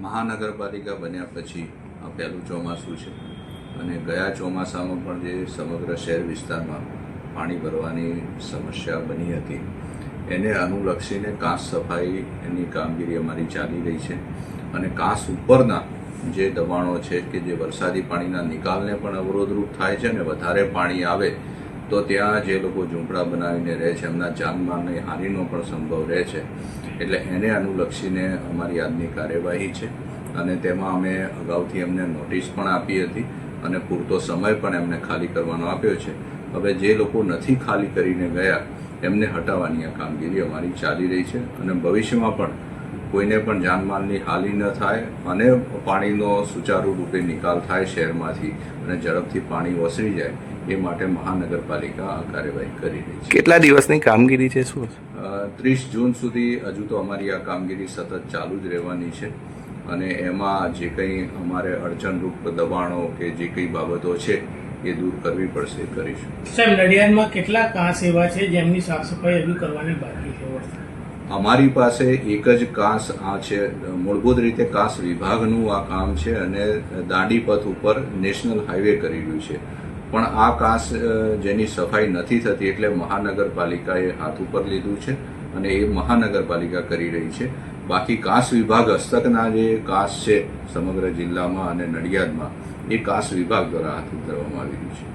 મહાનગરપાલિકા બન્યા પછી આ પહેલું ચોમાસું છે. અને ગયા ચોમાસામાં પણ જે સમગ્ર શહેર વિસ્તારમાં પાણી ભરવાની સમસ્યા બની હતી. એને અનુલક્ષીને કાંસ સફાઈ એની કામગીરી અમારી ચાલી રહી છે. અને કાંસ ઉપરના જે દબાણો છે કે જે વરસાદી પાણીના નિકાલને પણ અવરોધરૂપ થાય છે અને વધારે પાણી આવે તો ત્યાં જે લોકો ઝૂંપડા બનાવીને રહે છે, એમના જાનમાલની હાનિનો પણ સંભવ રહે છે. એટલે એને અનુલક્ષીને અમારી આજની કાર્યવાહી છે અને તેમાં અમે અગાઉથી એમને નોટિસ પણ આપી હતી અને પૂરતો સમય પણ એમને ખાલી કરવાનો આપ્યો છે. હવે જે લોકો નથી ખાલી કરીને ગયા, એમને હટાવવાની આ કામગીરી અમારી ચાલી રહી છે અને ભવિષ્યમાં પણ કોઈને પણ જાનમાલની હાનિ ન થાય અને પાણીનો સુચારુ રૂપે નિકાલ થાય શહેરમાંથી અને ઝડપથી પાણી ઓસરી જાય એ માટે મહાનગરપાલિકા આ કાર્યવાહી કરી રહી છે. કેટલા દિવસની કામગીરી છે શું? ત્રીસ જૂન સુધી હજુ તો અમારી આ કામગીરી સતત ચાલુ જ રહેવાની છે અને એમાં જે કંઈ અમારે અડચણરૂપ દબાણો કે જે કંઈ બાબતો છે એ દૂર કરવી પડશે કરીશું. સાહેબ નડિયાદમાં કેટલા કાંસ એવા છે જેમની સાફ સફાઈ હજુ કરવાની બાકી છે? અમારી પાસે એક જ કાંસ આ છે. મૂળભૂત રીતે કાંસ વિભાગનું આ કામ છે અને દાંડીપથ ઉપર નેશનલ હાઈવે કરી રહ્યું છે. પણ આ કાંસ જેની સફાઈ નથી થતી એટલે મહાનગરપાલિકાએ હાથ ઉપર લીધું છે અને એ મહાનગરપાલિકા કરી રહી છે. બાકી કાંસ વિભાગ હસ્તકના જે કાંસ છે સમગ્ર જિલ્લામાં અને નડિયાદમાં, એ કાંસ વિભાગ દ્વારા હાથ ધરવામાં આવી રહ્યું છે.